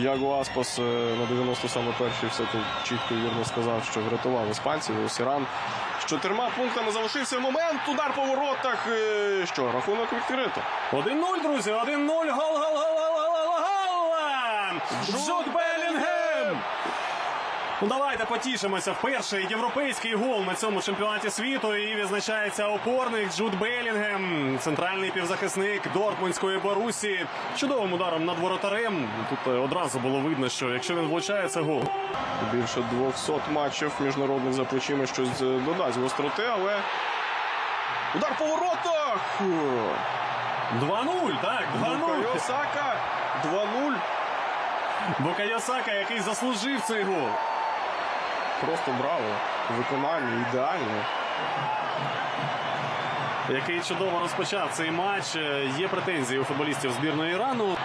Яго Аспас е, на 90 саме перший все тут чітко і вірно сказав, що врятував іспанців. Ось Іран з чотирма пунктами залишився момент. Удар по воротах. е, Що, рахунок відкрито. 1-0, друзі, 1-0. Гол, гол, гол, гол, гол, гол, гол! Джуд Белінгем! Ну, давайте потішимося. Перший європейський гол на цьому чемпіонаті світу. І відзначається опорник Джуд Белінгем, центральний півзахисник Дортмундської Борусі. Чудовим ударом над воротарем. Тут е, одразу було видно, що якщо він влучає, це гол. Більше 200 матчів міжнародних за плечима щось е, додасть гостроти, але удар по воротах. 2-0, так, 2-0. Букайо Сака 2-0. Букайо Сака, який заслужив цей гол. Просто браво. Виконання ідеальне. який чудово розпочав цей матч. Е, Є претензії у футболістів збірної Ірану.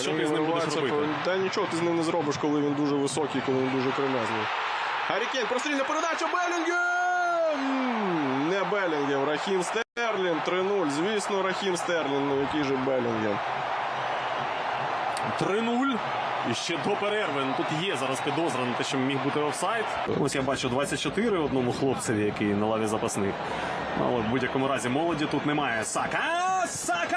Що ти з ним будеш робити? Та нічого ти з ним не зробиш, коли він дуже високий, коли він дуже кремезний. Гаррі Кейн, прострільна передача Белінгем! Не Белінгем, Рахім Стерлін 3-0. Звісно, Рахім Стерлін, ну який же Белінгем. 3-0. І ще до перерви. Ну, тут є зараз підозра на те, що міг бути офсайд. Ось я бачу 24 одному хлопцеві, який на лаві запасних. Ну, Але в будь-якому разі молоді тут немає. Сака! Сака!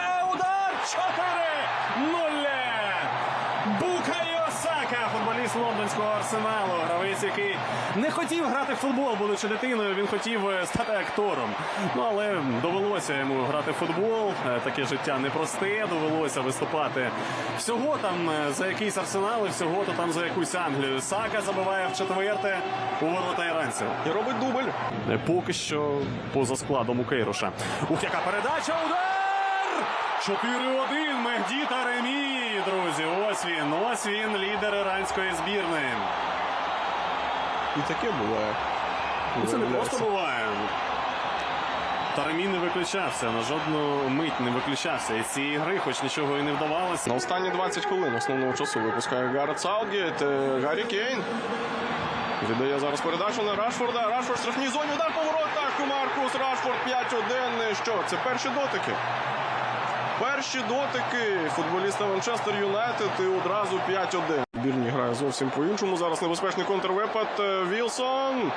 Лондонського арсеналу. Гравець, який не хотів грати в футбол, будучи дитиною. Він хотів е, стати актором. Ну але довелося йому грати в футбол. Е, Таке життя непросте. Довелося виступати всього там е, за якийсь арсенал, і всього то там за якусь Англію. Сака забиває в четверте у ворота іранців. І робить дубль. Поки що поза складом у Кейруша. Ух, яка передача! Удар! 4-1 Мехді Таремі, друзі. Ось він. Ось він, лідер іранської збірної. І таке буває. Ну, Це не просто буває. Таремі не виключався, на жодну мить не виключався. Із цієї гри, хоч нічого і не вдавалося. На останні 20 хвилин основного часу випускає Гаррет Саутгейт. Е, Гаррі Кейн. Віддає зараз передачу на Рашфорда. Рашфорд в штрафній зоні. Удар по воротах. Маркус Рашфорд 5-1. Що? Це перші дотики. Перші дотики футболіста Манчестер Юнайтед і одразу 5-1. Бірні грає зовсім по-іншому. Зараз небезпечний контрвипад. Е, Вілсон.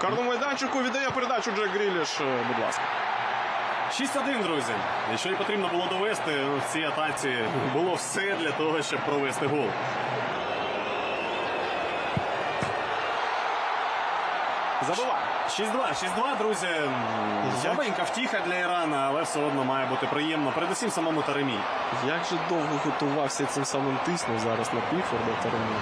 Карному майданчику віддає передачу Джек Гріліш. Е, Будь ласка. 6-1, друзі. І що й потрібно було довести в цій атаці, було все для того, щоб провести гол. Забиває. 6-2, 6-2, друзі. Слабенька втіха для Ірана, але все одно має бути приємно. Передусім самому Таремі. Як же довго готувався цим самим тиснув зараз на Пікфорда Таремі.